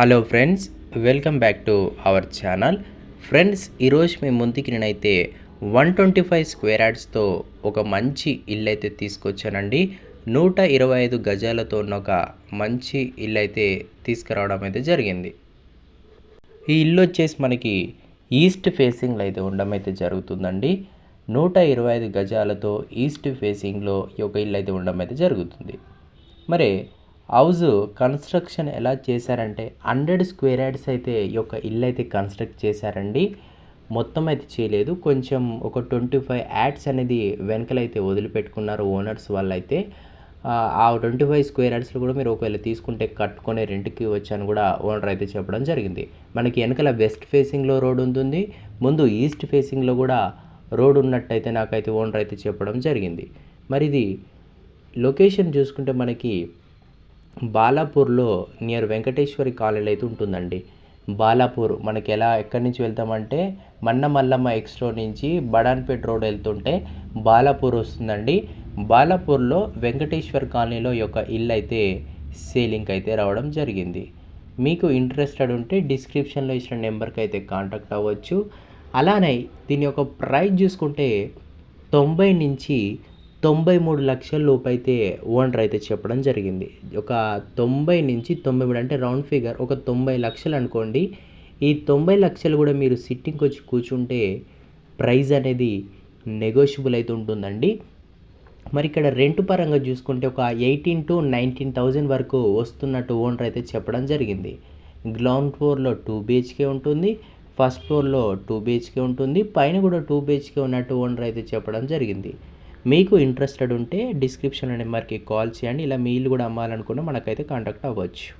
Hello friends welcome back to our channel friends ఈరోజు మేము ముందుకి నేనైతే వన్ ట్వంటీ ఫైవ్ స్క్వేర్ యార్డ్స్తో ఒక మంచి ఇల్లు అయితే తీసుకొచ్చానండి. నూట ఇరవై ఐదు గజాలతో ఉన్న ఒక మంచి ఇల్లు అయితే తీసుకురావడం అయితే జరిగింది. ఈ ఇల్లు వచ్చేసి మనకి ఈస్ట్ ఫేసింగ్లో అయితే ఉండడం అయితే జరుగుతుందండి. నూట ఇరవై ఐదు గజాలతో ఈస్ట్ ఫేసింగ్లో ఈ యొక్క ఇల్లు అయితే ఉండడం అయితే జరుగుతుంది. మరి హౌస్ కన్స్ట్రక్షన్ ఎలా చేశారంటే హండ్రెడ్ స్క్వేర్ యార్డ్స్ అయితే ఈ యొక్క ఇల్లు అయితే కన్స్ట్రక్ట్ చేశారండి. మొత్తం అయితే చేయలేదు. కొంచెం ఒక ట్వంటీ ఫైవ్ యాడ్స్ అనేది వెనకలైతే వదిలిపెట్టుకున్నారు ఓనర్స్ వాళ్ళు అయితే ఆ ట్వంటీ ఫైవ్ స్క్వేర్ యార్డ్స్లో కూడా మీరు ఒకవేళ తీసుకుంటే కట్టుకొని రెంట్కి వచ్చాను కూడా ఓనర్ అయితే చెప్పడం జరిగింది. మనకి వెనకాల వెస్ట్ ఫేసింగ్లో రోడ్ ఉంటుంది. ముందు ఈస్ట్ ఫేసింగ్లో కూడా రోడ్ ఉన్నట్టయితే నాకైతే ఓనర్ అయితే చెప్పడం జరిగింది. మరి ఇది లొకేషన్ చూసుకుంటే మనకి బాలాపూర్లో నియర్ వెంకటేశ్వరి కాలనీ అయితే ఉంటుందండి. బాలాపూర్ మనకి ఎలా ఎక్కడి నుంచి వెళ్తామంటే మన్న మల్లమ్మ ఎక్స్ట్రో నుంచి బడాన్పేట్ రోడ్ వెళ్తుంటే బాలాపూర్ వస్తుందండి. బాలాపూర్లో వెంకటేశ్వర్ కాలనీలో యొక్క ఇల్లు అయితే సేలింగ్ అయితే రావడం జరిగింది. మీకు ఇంట్రెస్టెడ్ ఉంటే డిస్క్రిప్షన్లో ఇచ్చిన నెంబర్కి అయితే కాంటాక్ట్ అవ్వచ్చు. అలానే దీని యొక్క ప్రైస్ చూసుకుంటే తొంభై నుంచి తొంభై మూడు లక్షల లోపు అయితే ఓనర్ అయితే చెప్పడం జరిగింది. ఒక తొంభై నుంచి తొంభై మూడు అంటే రౌండ్ ఫిగర్ ఒక తొంభై లక్షలు అనుకోండి. ఈ తొంభై లక్షలు కూడా మీరు సిట్టింగ్కి వచ్చి కూర్చుంటే ప్రైజ్ అనేది నెగోషియబుల్ అయితే ఉంటుందండి. మరి ఇక్కడ రెంట్ పరంగా చూసుకుంటే ఒక ఎయిటీన్ టు నైన్టీన్ థౌజండ్ వరకు వస్తున్నట్టు ఓనర్ అయితే చెప్పడం జరిగింది. గ్రౌండ్ ఫ్లోర్లో టూ బిహెచ్కే ఉంటుంది ఫస్ట్ ఫ్లోర్లో టూ బిహెచ్కే ఉంటుంది పైన కూడా టూ బిహెచ్కే ఉన్నట్టు ఓనర్ అయితే చెప్పడం జరిగింది. మీకు ఇంట్రెస్టెడ్ ఉంటే డిస్క్రిప్షన్ నెంబర్కి కాల్ చేయండి. ఇలా మీ కూడా అమ్మాలనుకున్న మనకైతే కాంటాక్ట్ అవ్వచ్చు.